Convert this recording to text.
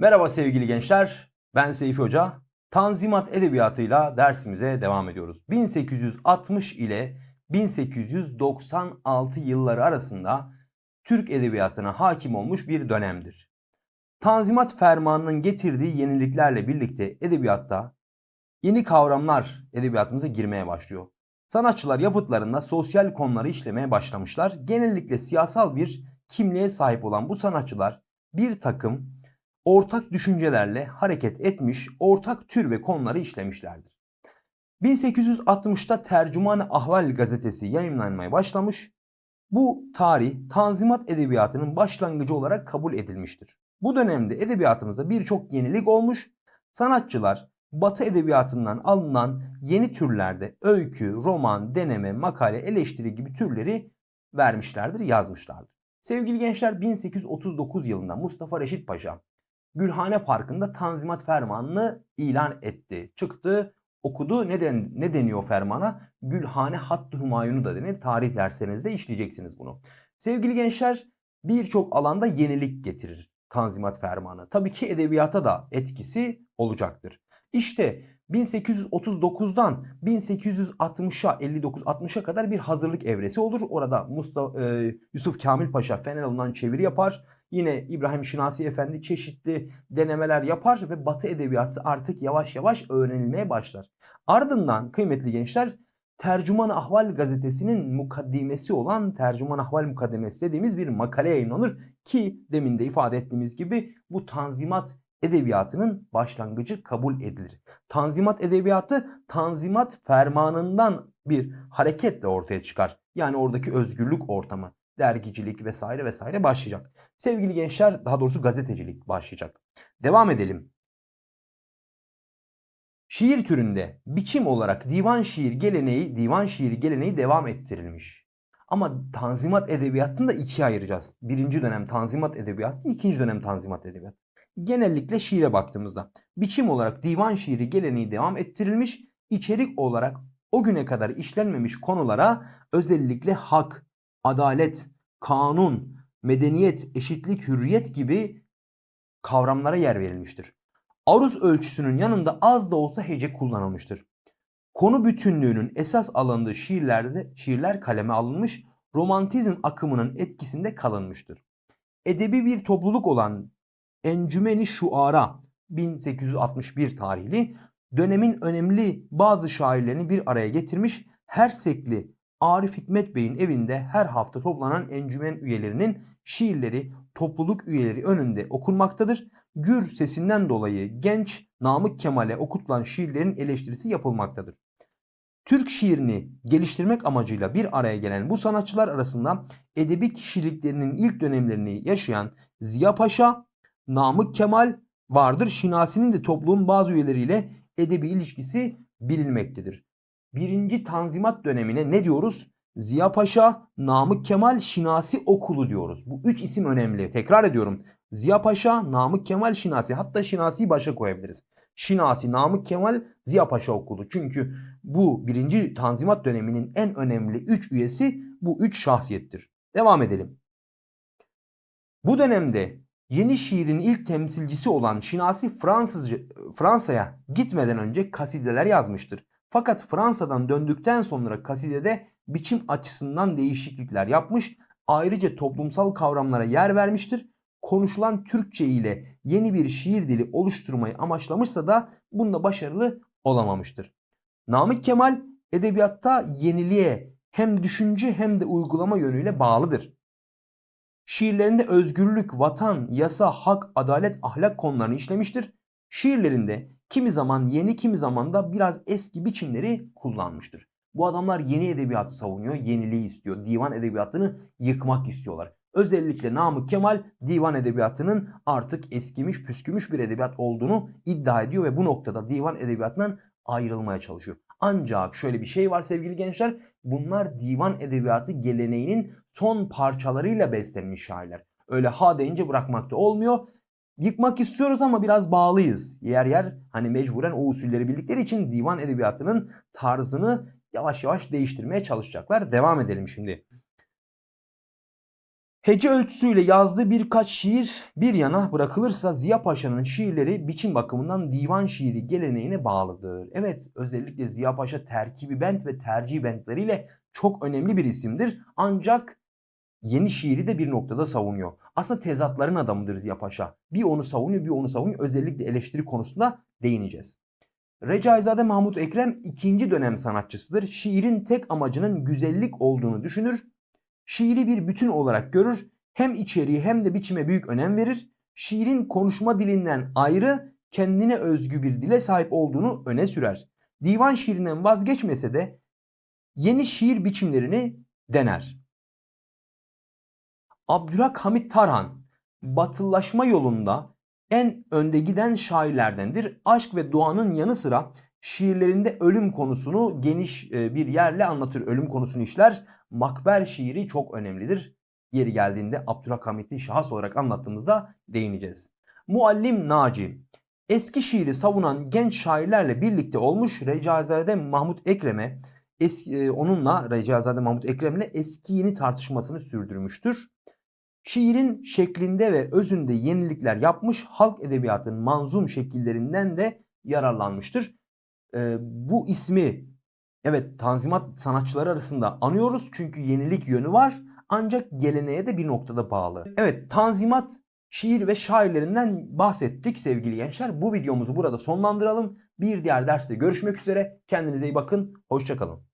Merhaba sevgili gençler. Ben Seyfi Hoca. Tanzimat edebiyatıyla dersimize devam ediyoruz. 1860 ile 1896 yılları arasında Türk edebiyatına hakim olmuş bir dönemdir. Tanzimat Fermanı'nın getirdiği yeniliklerle birlikte edebiyatta yeni kavramlar edebiyatımıza girmeye başlıyor. Sanatçılar yapıtlarında sosyal konuları işlemeye başlamışlar. Genellikle siyasal bir kimliğe sahip olan bu sanatçılar bir takım ortak düşüncelerle hareket etmiş, ortak tür ve konuları işlemişlerdir. 1860'ta Tercüman-ı Ahval gazetesi yayınlanmaya başlamış. Bu tarih Tanzimat edebiyatının başlangıcı olarak kabul edilmiştir. Bu dönemde edebiyatımızda birçok yenilik olmuş. Sanatçılar Batı edebiyatından alınan yeni türlerde öykü, roman, deneme, makale, eleştiri gibi türleri vermişlerdir, yazmışlardır. Sevgili gençler 1839 yılında Mustafa Reşit Paşa Gülhane Parkı'nda Tanzimat Fermanı'nı ilan etti. Çıktı, okudu. Ne, den, ne deniyor fermana? Gülhane Hattı Humayun'u da denir. Tarih derslerinizde işleyeceksiniz bunu. Sevgili gençler birçok alanda yenilik getirir Tanzimat Fermanı. Tabii ki edebiyata da etkisi olacaktır. İşte 1839'dan 1860'a 59-60'a kadar bir hazırlık evresi olur. Orada Mustafa, e, Yusuf Kamil Paşa Feneralından çeviri yapar. Yine İbrahim Şinasi Efendi çeşitli denemeler yapar ve Batı edebiyatı artık yavaş yavaş öğrenilmeye başlar. Ardından kıymetli gençler Tercüman Ahval gazetesinin mukaddimesi olan Tercüman Ahval mukaddemesi dediğimiz bir makale yayınlanır ki demin de ifade ettiğimiz gibi bu tanzimat edebiyatının başlangıcı kabul edilir. Tanzimat edebiyatı Tanzimat fermanından bir hareketle ortaya çıkar. Yani oradaki özgürlük ortamı, dergicilik vesaire vesaire başlayacak. Sevgili gençler daha doğrusu gazetecilik başlayacak. Devam edelim. Şiir türünde biçim olarak divan şiir geleneği, divan şiiri geleneği devam ettirilmiş. Ama Tanzimat edebiyatını da ikiye ayıracağız. Birinci dönem Tanzimat edebiyatı, ikinci dönem Tanzimat edebiyatı genellikle şiire baktığımızda biçim olarak divan şiiri geleneği devam ettirilmiş, içerik olarak o güne kadar işlenmemiş konulara özellikle hak, adalet, kanun, medeniyet, eşitlik, hürriyet gibi kavramlara yer verilmiştir. Aruz ölçüsünün yanında az da olsa hece kullanılmıştır. Konu bütünlüğünün esas alındığı şiirlerde şiirler kaleme alınmış, romantizm akımının etkisinde kalınmıştır. Edebi bir topluluk olan Encümeni Şuara 1861 tarihli dönemin önemli bazı şairlerini bir araya getirmiş. Hersekli Arif Hikmet Bey'in evinde her hafta toplanan encümen üyelerinin şiirleri topluluk üyeleri önünde okunmaktadır. Gür sesinden dolayı genç Namık Kemal'e okutulan şiirlerin eleştirisi yapılmaktadır. Türk şiirini geliştirmek amacıyla bir araya gelen bu sanatçılar arasında edebi kişiliklerinin ilk dönemlerini yaşayan Ziya Paşa, Namık Kemal vardır. Şinasi'nin de topluluğun bazı üyeleriyle edebi ilişkisi bilinmektedir. Birinci Tanzimat dönemine ne diyoruz? Ziya Paşa, Namık Kemal, Şinasi okulu diyoruz. Bu üç isim önemli. Tekrar ediyorum. Ziya Paşa, Namık Kemal, Şinasi. Hatta Şinasi'yi başa koyabiliriz. Şinasi, Namık Kemal, Ziya Paşa okulu. Çünkü bu birinci Tanzimat döneminin en önemli üç üyesi bu üç şahsiyettir. Devam edelim. Bu dönemde Yeni şiirin ilk temsilcisi olan Şinasi Fransızca, Fransa'ya gitmeden önce kasideler yazmıştır. Fakat Fransa'dan döndükten sonra kasidede biçim açısından değişiklikler yapmış, ayrıca toplumsal kavramlara yer vermiştir. Konuşulan Türkçe ile yeni bir şiir dili oluşturmayı amaçlamışsa da bunda başarılı olamamıştır. Namık Kemal edebiyatta yeniliğe hem düşünce hem de uygulama yönüyle bağlıdır. Şiirlerinde özgürlük, vatan, yasa, hak, adalet, ahlak konularını işlemiştir. Şiirlerinde kimi zaman yeni kimi zaman da biraz eski biçimleri kullanmıştır. Bu adamlar yeni edebiyatı savunuyor, yeniliği istiyor. Divan edebiyatını yıkmak istiyorlar. Özellikle Namık Kemal divan edebiyatının artık eskimiş püskümüş bir edebiyat olduğunu iddia ediyor ve bu noktada divan edebiyatından ayrılmaya çalışıyor. Ancak şöyle bir şey var sevgili gençler. Bunlar divan edebiyatı geleneğinin son parçalarıyla beslenmiş şairler. Öyle ha deyince bırakmakta olmuyor. Yıkmak istiyoruz ama biraz bağlıyız. Yer yer hani mecburen o usulleri bildikleri için divan edebiyatının tarzını yavaş yavaş değiştirmeye çalışacaklar. Devam edelim şimdi. Hece ölçüsüyle yazdığı birkaç şiir bir yana bırakılırsa Ziya Paşa'nın şiirleri biçim bakımından divan şiiri geleneğine bağlıdır. Evet özellikle Ziya Paşa terkibi bent ve tercih bentleriyle çok önemli bir isimdir. Ancak yeni şiiri de bir noktada savunuyor. Aslında tezatların adamıdır Ziya Paşa. Bir onu savunuyor bir onu savunuyor. Özellikle eleştiri konusunda değineceğiz. Recaizade Mahmut Ekrem ikinci dönem sanatçısıdır. Şiirin tek amacının güzellik olduğunu düşünür. Şiiri bir bütün olarak görür. Hem içeriği hem de biçime büyük önem verir. Şiirin konuşma dilinden ayrı kendine özgü bir dile sahip olduğunu öne sürer. Divan şiirinden vazgeçmese de yeni şiir biçimlerini dener. Abdülhak Hamit Tarhan batılılaşma yolunda en önde giden şairlerdendir. Aşk ve doğanın yanı sıra şiirlerinde ölüm konusunu geniş e, bir yerle anlatır. Ölüm konusunu işler. Makber şiiri çok önemlidir. Yeri geldiğinde Abdülhak Hamit'i şahıs olarak anlattığımızda değineceğiz. Muallim Naci eski şiiri savunan genç şairlerle birlikte olmuş Recaizade Mahmut Ekrem'e eski, e, onunla Recaizade Mahmut Ekrem'le eski yeni tartışmasını sürdürmüştür. Şiirin şeklinde ve özünde yenilikler yapmış, halk edebiyatının manzum şekillerinden de yararlanmıştır. Ee, bu ismi evet Tanzimat sanatçıları arasında anıyoruz çünkü yenilik yönü var ancak geleneğe de bir noktada bağlı. Evet Tanzimat şiir ve şairlerinden bahsettik sevgili gençler. Bu videomuzu burada sonlandıralım. Bir diğer derste görüşmek üzere. Kendinize iyi bakın. Hoşçakalın.